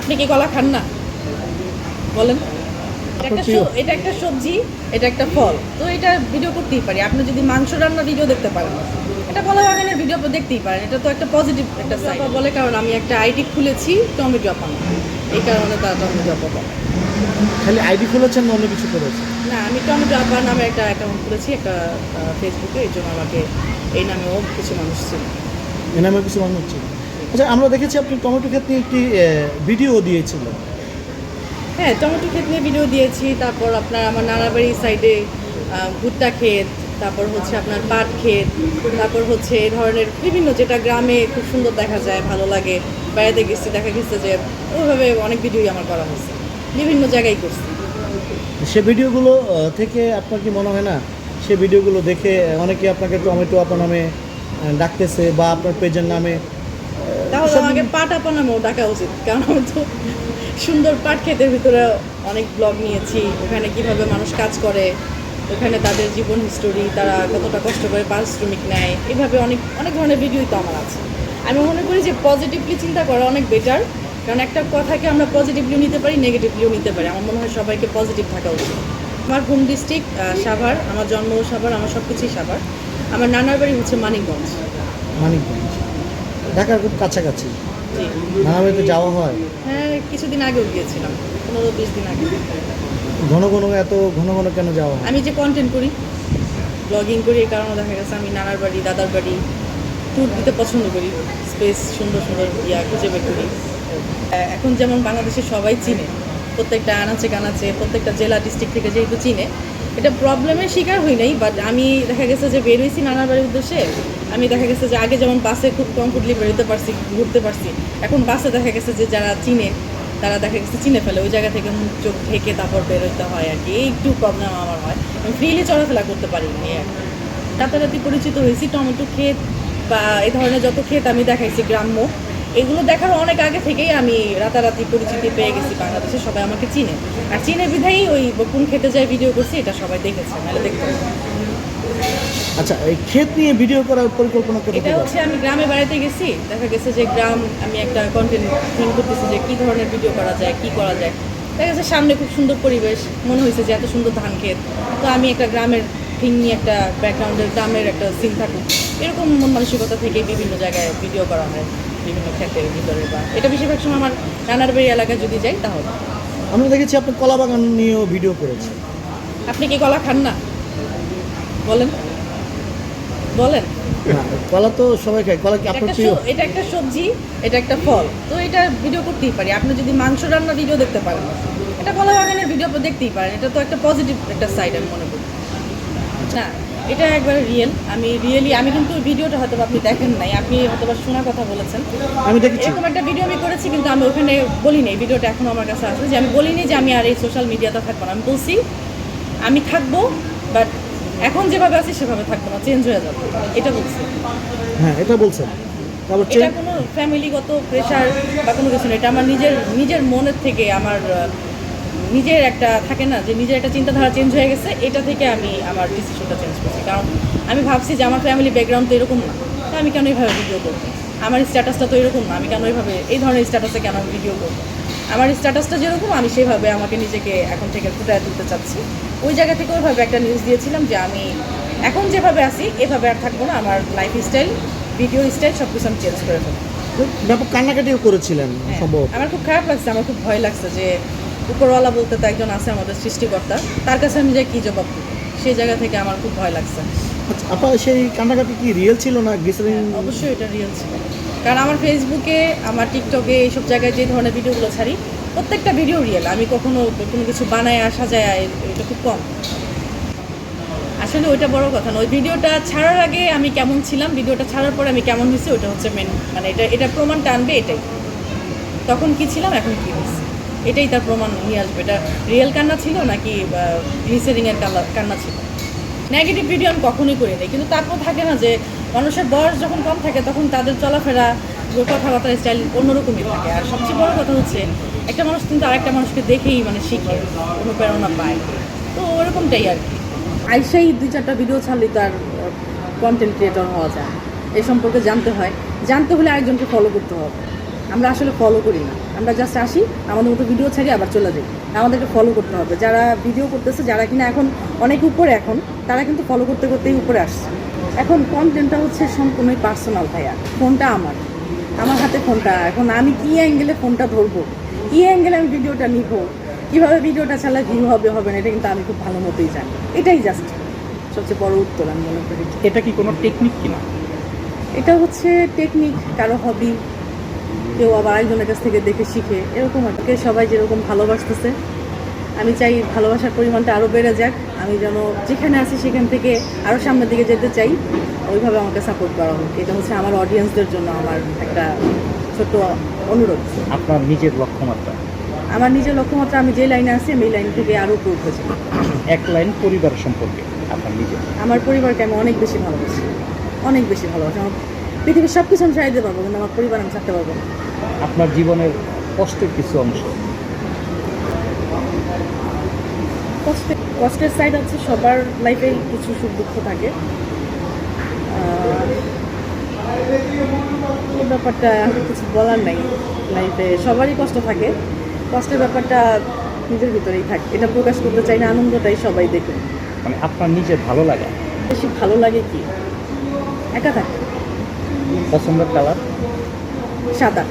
আপনি কি কলা খান না? বলেন। এটা একটা এটা একটা সবজি এটা একটা ফল। তো এটা ভিডিও করতেই পারি। আপনি যদি মাংস রান্নার ভিডিও দেখতে পারেন। এটা কলা বাগানের ভিডিও দেখতেই পারেন। এটা তো একটা পজিটিভ একটা সাইড বলে কারণ আমি একটা আইডি খুলেছি টমেটো আপান এই কারণে তার টমেটো আপা বলে। খালি আইডি খুলেছেন না অন্য কিছু করেছেন? না আমি টমেটো আপা নামে একটা অ্যাকাউন্ট খুলেছি একটা ফেসবুকে এই জন্য আমাকে এই নামেও কিছু মানুষ ছিল এ নামে কিছু মনে হচ্ছে আচ্ছা আমরা দেখেছি আপনি টমেটো ক্ষেত নিয়ে একটি ভিডিও দিয়েছিলেন হ্যাঁ টমেটো ক্ষেত নিয়ে ভিডিও দিয়েছি তারপর আপনার আমার নানাবাড়ি সাইডে ভুট্টা ক্ষেত তারপর হচ্ছে আপনার পাট ক্ষেত তারপর হচ্ছে এ ধরনের বিভিন্ন যেটা গ্রামে খুব সুন্দর দেখা যায় ভালো লাগে বেড়াতে গেছি দেখা গেছে যে ওইভাবে অনেক ভিডিওই আমার করা হয়েছে বিভিন্ন জায়গায় করছি। সে ভিডিওগুলো থেকে আপনার কি মনে হয় না সে ভিডিওগুলো দেখে অনেকে আপনাকে টমেটো আপনার নামে ডাকতেছে বা আপনার পেজের নামে তাহলে আমাকে পাট আপা ডাকা উচিত কারণ আমি তো সুন্দর পাট ক্ষেতের ভিতরে অনেক ব্লগ নিয়েছি ওখানে কীভাবে মানুষ কাজ করে ওখানে তাদের জীবন হিস্টোরি তারা কতটা কষ্ট করে পারিশ্রমিক নেয় এভাবে অনেক অনেক ধরনের ভিডিওই তো আমার আছে। আমি মনে করি যে পজিটিভলি চিন্তা করা অনেক বেটার কারণ একটা কথাকে আমরা পজিটিভলিও নিতে পারি নেগেটিভলিও নিতে পারি আমার মনে হয় সবাইকে পজিটিভ থাকা উচিত। আমার হোম ডিস্ট্রিক্ট সাভার আমার জন্ম সাভার আমার সব কিছুই সাভার। আমার নানার বাড়ি হচ্ছে মানিকগঞ্জ। মানিকগঞ্জ। ঢাকার খুব কাছাকাছি। নানাবাড়িতে যাওয়া হয়। হ্যাঁ কিছুদিন আগেও গিয়েছিলাম পনেরো বিশ দিন আগে। ঘন ঘন এত ঘন ঘন কেন যাওয়া হয়? আমি যে কন্টেন্ট করি ব্লগিং করি এই কারণে দেখা গেছে আমি নানার বাড়ি দাদার বাড়ি ট্যুর দিতে পছন্দ করি। স্পেস সুন্দর সুন্দর ইয়া খুঁজে বের করি। এখন যেমন বাংলাদেশে সবাই চিনে প্রত্যেকটা আনাচে কানাচে প্রত্যেকটা জেলা ডিস্ট্রিক্ট থেকে যেহেতু চিনে এটা প্রবলেমের শিকার হই নাই বাট আমি দেখা গেছে যে বেরোইছি নানার বাড়ির উদ্দেশ্যে আমি দেখা গেছে যে আগে যেমন বাসে খুব কমফোর্টলি বেরোতে পারছি, ঘুরতে পারছি, এখন বাসে দেখা গেছে যে যারা চিনে, তারা দেখা গেছে চিনে ফেলে, ওই জায়গা থেকে মুখ, চোখ ঢেকে তারপর বেরোতে হয় আর কি একটু প্রবলেম আমার হয় আমি ফ্রিলি চলাফেরা করতে পারি না আর কি। রাতারাতি পরিচিত হয়েছি, টমেটো ক্ষেত বা এই ধরনের যত ক্ষেত আমি দেখাইছি গ্রাম্য, এগুলো দেখার অনেক আগে থেকেই আমি রাতারাতি পরিচিতি পেয়ে গেছি বাংলাদেশে, সবাই আমাকে চিনে আর চিনে বিধাই ওই কোন খেতে যায় ভিডিও করছি, এটা সবাই দেখেছে, নাহলে দেখতে। আচ্ছা এই ক্ষেত নিয়ে ভিডিও করার পরিকল্পনা করতে এটা হচ্ছে আমি গ্রামে বেড়াতে গেছি দেখা গেছে যে গ্রাম আমি একটা কন্টেন্ট থিঙ্ক করতেছি যে কী ধরনের ভিডিও করা যায় কি করা যায়। দেখা গেছে সামনে খুব সুন্দর পরিবেশ মনে হয়েছে যে এত সুন্দর ধান ক্ষেত। তো আমি একটা গ্রামের থিং নিয়ে একটা ব্যাকগ্রাউন্ডের গ্রামের একটা সিন থাকুক। এরকম মন মানসিকতা থেকে বিভিন্ন জায়গায় ভিডিও করা হয় বিভিন্ন ক্ষেতের ভিতরে বা এটা বেশিরভাগ সময় আমার নানার বাড়ি এলাকায় যদি যাই তাহলে। আমরা দেখেছি আপনি কলা বাগান নিয়েও ভিডিও করেছেন। আপনি কি কলা খান না? বলেন। বলেন? কলা তো সবাই খায় কলা কি আপনার প্রিয়? এটা একটা সবজি এটা একটা ফল। তো এটা ভিডিও করতেই পারি। আপনি যদি মাংস রান্নার ভিডিও দেখতে পারেন। এটা কলা বাগানের ভিডিও দেখতেই পারেন। এটা তো একটা পজিটিভ একটা সাইড আমি মনে করি। না এটা একবারে রিয়েল আমি রিয়েলি আমি কিন্তু ভিডিওটা হয়তো আপনি দেখেন নাই। আপনি হয়তো বা শোনা কথা বলেছেন। আমি দেখেছি। এরকম একটা ভিডিও আমি করেছি কিন্তু আমি ওখানে বলি নাই ভিডিওটা এখনও আমার কাছে আছে। যে আমি বলিনি যে আমি আর এই সোশ্যাল মিডিয়াতে থাকব না। আমি বলছি আমি থাকব বাট এখন যেভাবে আছি সেভাবে থাকব না চেঞ্জ হয়ে যাবে। এটা বলছি। হ্যাঁ এটা বলছেন। তারপর এটা কোনো ফ্যামিলিগত প্রেশার বা কোনো কিছু না এটা আমার নিজের নিজের মনের থেকে আমার নিজের একটা থাকে না যে নিজের একটা চিন্তাধারা চেঞ্জ হয়ে গেছে এটা থেকে আমি আমার ডিসিশনটা চেঞ্জ করছি। কারণ আমি ভাবছি যে আমার ফ্যামিলি ব্যাকগ্রাউন্ড তো এরকম না তো আমি কেন এইভাবে ভিডিও করব? আমার স্ট্যাটাসটা তো এরকম না আমি কেন এইভাবে এই ধরনের স্ট্যাটাসে কেন ভিডিও করব? আমার স্ট্যাটাসটা যেরকম আমি সেভাবে আমাকে নিজেকে এখন থেকে ফুটায় তুলতে চাচ্ছি। ওই জায়গা থেকে ওইভাবে একটা নিউজ দিয়েছিলাম যে আমি এখন যেভাবে আছি এভাবে আর থাকব না। আমার লাইফ স্টাইল ভিডিও স্টাইল সব কিছু আমি চেঞ্জ করে দেবো ব্যাপক কান্নাকাটিও করেছিলেন হ্যাঁ, সম্ভব। আমার খুব খারাপ লাগছে আমার খুব ভয় লাগছে যে উপরওয়ালা বলতে তো একজন আছে আমাদের সৃষ্টিকর্তা তার কাছে আমি যে কী জবাব দেবো? সেই জায়গা থেকে আমার খুব ভয় লাগছে। আচ্ছা আপনার সেই কান্নাকাটি কি রিয়েল ছিল না গ্লিসারিন অবশ্যই এটা রিয়েল ছিল। কারণ আমার ফেসবুকে আমার টিকটকে এইসব জায়গায় যে ধরনের ভিডিওগুলো ছাড়ি, প্রত্যেকটা ভিডিও রিয়েল আমি কখনো কোনো কিছু বানায় আসা যায়, এটা খুব কম। আসলে ওইটা বড় কথা না ওই ভিডিওটা ছাড়ার আগে আমি কেমন ছিলাম ভিডিওটা ছাড়ার পরে আমি কেমন হয়েছি ওটা হচ্ছে মেন মানে এটা এটা প্রমাণ টানবে এটাই। তখন কি ছিলাম, এখন কি হয়েছে? এটাই তার প্রমাণ নিয়ে আসবে। এটা রিয়েল কান্না ছিল নাকি গ্লিসারিংয়ের কান্না কান্না ছিল? নেগেটিভ ভিডিও আমি কখনোই করি নাই কিন্তু তারপর থাকে না যে মানুষের বয়স যখন কম থাকে, তখন তাদের চলাফেরা, কথাবার্তার স্টাইল অন্যরকমই থাকে। আর সবচেয়ে বড় কথা হচ্ছে, একটা মানুষ কিন্তু আরেকটা মানুষকে দেখেই মানে শিখে অনুপ্রেরণা পায়। তো ওরকমটাই আর কি। আইসাই দুই চারটা ভিডিও ছাড়লে তার কন্টেন্ট ক্রিয়েটর হওয়া যায়। এ সম্পর্কে জানতে হয়। জানতে হলে আরেকজনকে ফলো করতে হবে। আমরা আসলে ফলো করি না। আমরা জাস্ট আসি, আমাদের মতো ভিডিও ছাড়ি, আবার চলে যাই। আমাদেরকে ফলো করতে হবে। যারা ভিডিও করতেছে, যারা কিনা এখন অনেক উপরে এখন, তারা কিন্তু ফলো করতে করতেই উপরে আসছে। এখন কন্টেন্টটা হচ্ছে সম্পূর্ণই পার্সোনাল ভাইয়া। ফোনটা আমার। আমার হাতে ফোনটা। এখন আমি কি অ্যাঙ্গেলে ফোনটা ধরবো? কি অ্যাঙ্গেলে আমি ভিডিওটা নিব? কীভাবে ভিডিওটা চালা ভিউ হবে হবে না এটা কিন্তু আমি খুব ভালো মতোই জানি। এটাই জাস্ট সবচেয়ে বড় উত্তর আমি মনে করি। এটা কি কোনো টেকনিক কিনা? এটা হচ্ছে টেকনিক কারও হবি কেউ আবার একজনের কাছ থেকে দেখে শিখে এরকম আর কি। সবাই যেরকম ভালোবাসতেছে আমি চাই ভালোবাসার পরিমাণটা আরও বেড়ে যাক। আমি যেন যেখানে আছি সেখান থেকে আরও সামনের দিকে যেতে চাই। ওইভাবে আমাকে সাপোর্ট করা হোক। এটা হচ্ছে আমার অডিয়েন্সদের জন্য আমার একটা ছোট্ট অনুরোধ। আপনার নিজের লক্ষ্যমাত্রা? আমার নিজের লক্ষ্যমাত্রা আমি যে লাইনে আছি আমি এই লাইন থেকে আরও উপর চাই এক লাইন পরিবার সম্পর্কে আপনার নিজের? আমার পরিবারকে আমি অনেক বেশি ভালোবাসি। অনেক বেশি ভালোবাসি। আমার পৃথিবীর সব কিছু আমি দিতে পারব কিন্তু আমার পরিবার আমি ছাড়তে পারব আপনার জীবনের কষ্টের কিছু অংশ? কষ্টের কষ্টের সাইড হচ্ছে সবার লাইফেই কিছু সুখ দুঃখ থাকে। এই ব্যাপারটা কিছু বলার নাই লাইফে সবারই কষ্ট থাকে। কষ্টের ব্যাপারটা নিজের ভিতরেই থাকে। এটা প্রকাশ করতে চাই না আনন্দটাই সবাই দেখে মানে আপনার নিজের ভালো লাগে? বেশি ভালো লাগে কি? একা থাকে। পছন্দের কালার সাদা।